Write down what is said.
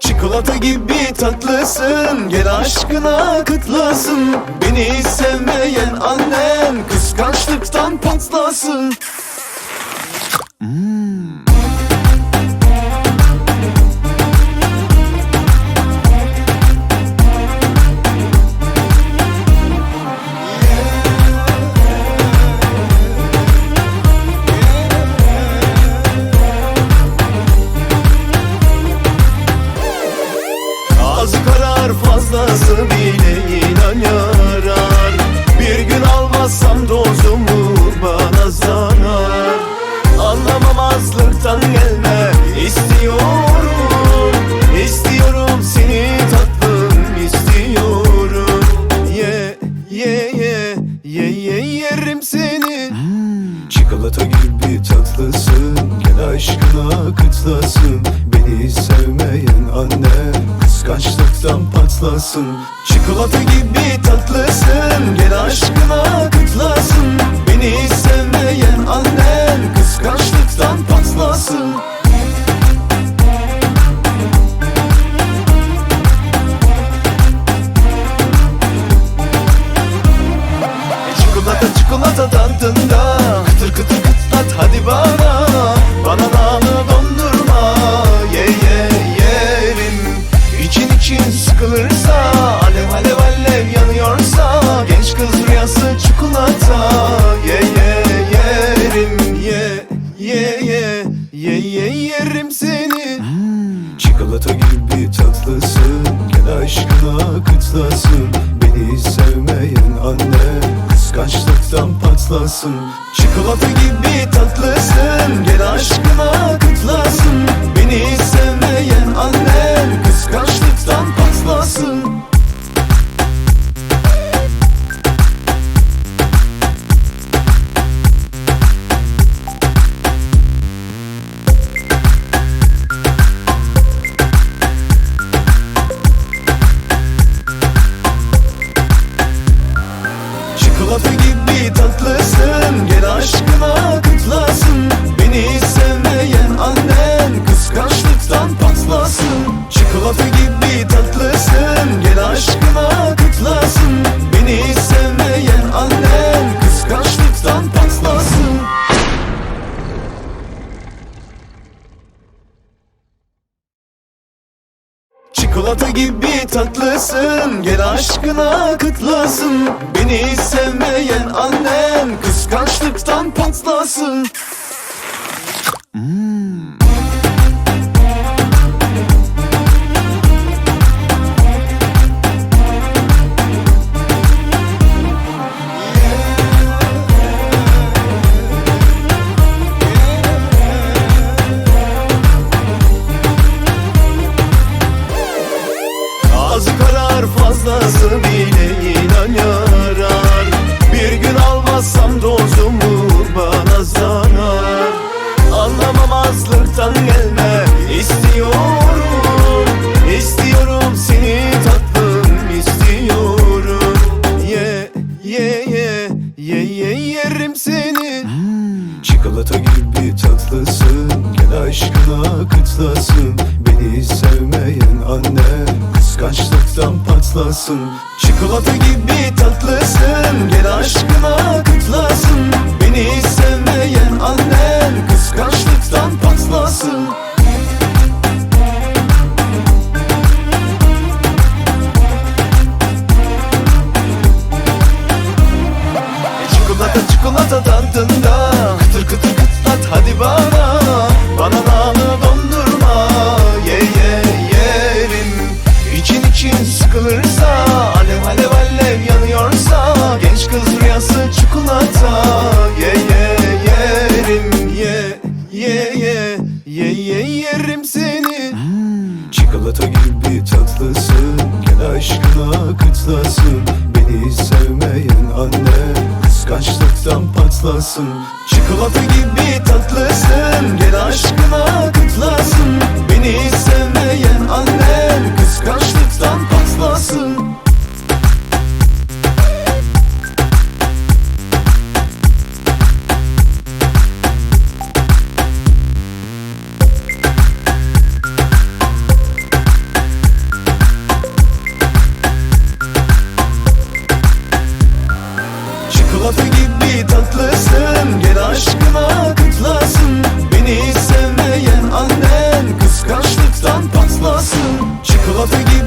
Çikolata gibi tatlısın Gel aşkına kıtlasın. Beni sevmeyen annen Kıskançlıktan patlasın Ağzı karar fazlası bile inan yarar. Bir gün almazsam dozumu bana zarar. Anlamamazlıktan gelme istiyorum. İstiyorum seni tatlım istiyorum. Ye ye ye ye ye yerim seni. Çikolata gibi tatlısın Gel aşkına kıtlasın Beni sevmeyen anne Kıskançlıktan patlasın. Çikolata gibi tatlısın. Gel aşkına kıtlasın Beni sevmeyen annen Kıskançlıktan patlasın. Çikolata çikolata tadında sıkılırsa Alev alev alev yanıyorsa Genç kız rüyası çikolata. Ye ye yerim Ye ye ye Ye ye yerim seni. Çikolata gibi tatlısın Gel aşkına kıtlasın. Beni sevmeyen anne Kıskançlıktan patlasın. Çikolata gibi tatlısın Gel aşkına kıtlasın. Beni sevmeyen annen Kıskançlıktan patlasın. Çikolata Çikolata gibi tatlısın Gel aşkına kıtlasın Beni sevmeyen annen Kıskançlıktan patlasın. Ağzı fazlası bile inan yarar. Bir gün almazsam dozumu bana zarar. Anlamamazlıktan gelme istiyorum. İstiyorum seni tatlım istiyorum. Ye ye ye ye ye yerim seni. Çikolata gibi tatlısın Gel aşkına kıtlasın Beni sevmeyen anne Kıskançlıktan patlasın Çikolata gibi tatlısın. Gel aşkına kıtlasın Beni sevmeyen annen Ye ye ye Ye ye yerim seni. Çikolata gibi tatlısın Gel aşkına kıtlasın. Beni sevmeyen anne Kıskançlıktan patlasın. Çikolata gibi tatlısın Gel aşkına Kafe gibi tatlısın Gel aşkına kutlasın. Beni sevmeyen annen Kıskançlıktan patlasın. Çikolata gibi